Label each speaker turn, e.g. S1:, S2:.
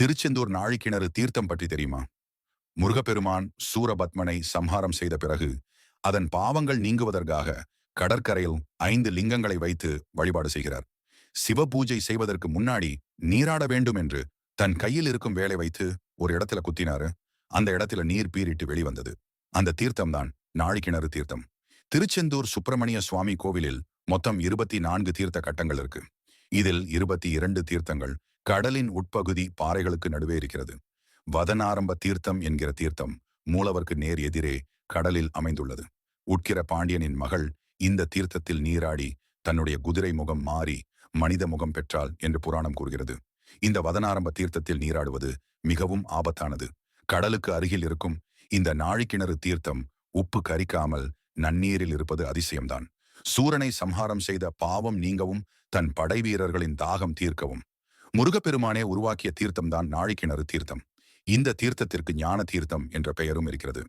S1: திருச்செந்தூர் நாழிக்கிணறு தீர்த்தம் பற்றி தெரியுமா? முருகப்பெருமான் சூரபத்மனை சம்ஹாரம் செய்த பிறகு அதன் பாவங்கள் நீங்குவதற்காக கடற்கரையில் ஐந்து லிங்கங்களை வைத்து வழிபாடு செய்கிறார். சிவபூஜை செய்வதற்கு முன்னாடி நீராட வேண்டும் என்று தன் கையில் இருக்கும் வேலை வைத்து ஒரு இடத்துல குத்தினாரு. அந்த இடத்துல நீர் பீரிட்டு வெளிவந்தது. அந்த தீர்த்தம்தான் நாழிக்கிணறு தீர்த்தம். திருச்செந்தூர் சுப்பிரமணிய சுவாமி கோவிலில் மொத்தம் இருபத்தி நான்கு தீர்த்த கட்டங்கள் இருக்கு. இதில் இருபத்தி இரண்டு தீர்த்தங்கள் கடலின் உட்பகுதி பாறைகளுக்கு நடுவே இருக்கிறது. வதனாரம்ப தீர்த்தம் என்கிற தீர்த்தம் மூலவருக்கு நேர் எதிரே கடலில் அமைந்துள்ளது. உட்கிற பாண்டியனின் மகள் இந்த தீர்த்தத்தில் நீராடி தன்னுடைய குதிரை முகம் மாறி மனித முகம் பெற்றாள் என்று புராணம் கூறுகிறது. இந்த வதனாரம்ப தீர்த்தத்தில் நீராடுவது மிகவும் ஆபத்தானது. கடலுக்கு அருகில் இருக்கும் இந்த நாழிக்கிணறு தீர்த்தம் உப்பு கரிக்காமல் நன்னீரில் இருப்பது அதிசயம்தான். சூரனை சம்ஹாரம் செய்த பாவம் நீங்கவும் தன் படை வீரர்களின் தாகம் தீர்க்கவும் முருகப்பெருமானே உருவாக்கிய தீர்த்தம்தான் நாழிக்கிணறு தீர்த்தம். இந்த தீர்த்தத்திற்கு ஞான தீர்த்தம் என்ற பெயரும் இருக்கிறது.